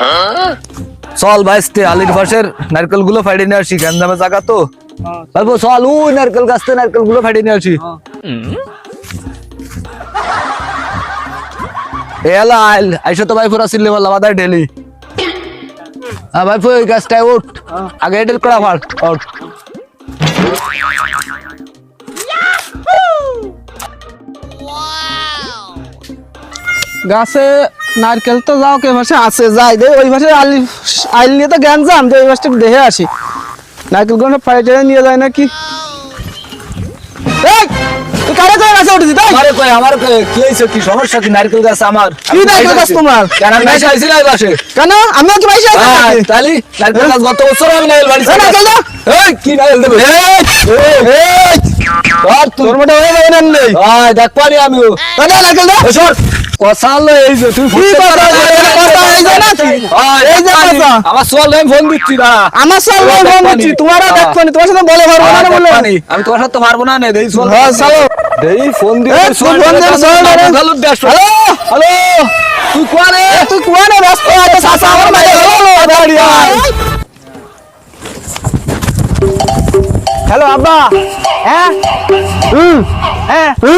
হ্যাঁ চল ভাইস্তে আলির পাশের নারকেলগুলো ফাইডে নিয়ে আসি গ্যান্দামে জায়গা তো? বলব চল ওই নারকেল গাছ থেকে নারকেলগুলো ফাইডে নিয়ে আসি। এলা, আইল, আইসো তো ভাই পুরা সিল্লে বললাম আদার ঢেলি হ্যাঁ ভাই ওই গাছটায় উঠ। আগে এডেল করা ফাট উঠ গাছে নারকেল তো যাও কে ভাষে আছে যাই দে ওই ভাষে আলি আইল নিয়ে তো জ্ঞান জাম যে ওই ভাষটা দেখে আসি। নারকেলগুলো ফাইটে নিয়ে যায় নাকি? এই! উঠেছি তাই আমারে কই আমার কি হইছে কি সমস্যা কি নারকেল গাছ আমার? কি নারকেল গাছ তোমার? কেন আমি এসে আইছি না এই কেন? আমিও কি ভাইসা তালি নারকেল গাছ গত বছর আমি নাইল বাড়ি নারকেল দাও। এই কি নাইল দেবে? এই তোর তোর মোটা হয়ে যাবে নেই আয় দেখ পারি আমিও। তাহলে নারকেল দাও এই যে তুই কি কথা? কথা এই যে নাকি এই যে কথা। আমার সোয়াল আমি ফোন দিচ্ছি না। আমার সাল তোমার ফোন দেখবানি। দিচ্ছি তোমার হ্যাঁ। দেখবানি তোমার সাথে বলে পারব না বলে আমি তোমার সাথে পারব না নে দেই সোয়াল হ্যাঁ চলো। দেই ফোন সোয়াল হ্যালো তুই কোয়ারে তুই কোয়ানে ব্যস্ত? আছে সাসা আমার মাঝে হ্যালো আব্বা। হ্যাঁ? হুম। হ্যাঁ? Tu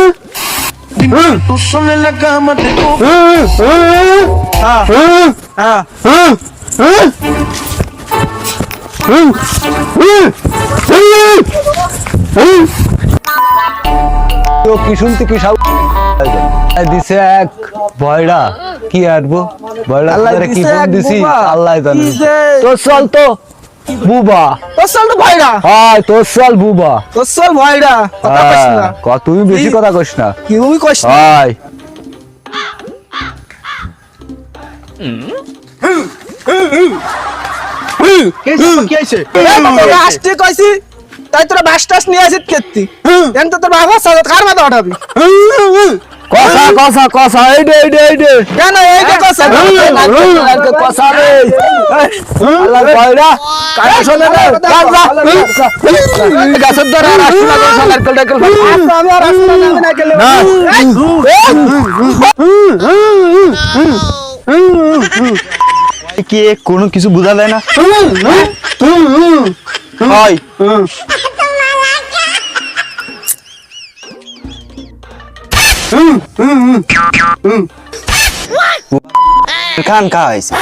te cojo. হ্যাঁ হ্যাঁ তো কি শুনতে কি সব দিছে এক ভয়রা। কি আরবো ভয়রা আল্লাহ কি দিছে আল্লাহ জানে? তোর চল তো। বুবা। তোর সাল তো ভাইরা। হাই তোর চল বুবা। তোর সাল ভাইরা। কথা কইস না। হ্যাঁ, ক- তুমি বেশি কথা কইস না। কি তুমি কইস না? হাই তাই তোরা বাস টাস নিয়ে আসিস কেতি তো তোর বাবা সাথে কার মাথা উঠাবি কসা কসা কসা এই দে এই দে এই দে কেন এইটা কথা নারকেল কসা রে আল্লাহ ভয়রা কাটা শোনে রে কাটা গাছের দ্বারা আর আসি না কসা নারকেল নারকেল আচ্ছা, আমি আর আসতে না আমি না গেলে না। কি কোনো কিছু বোঝা যায় না হয় খান খা হয়েছে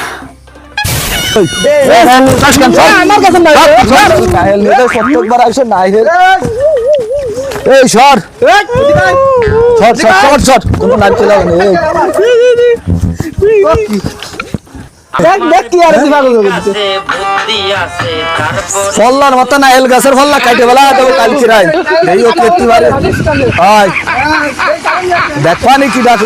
এই সর। সর সর সর সর। কোনো নারকেল হবে না এই। দেখ দেখ কি আর দিবা গো আছে বুদ্ধি আছে তারপর ফল্লার মতো না এল গাছের ফল্লা কাটে বেলা তবে কালকে রাই এই ও কেতি বারে হয় দেখ পানি কি ডাক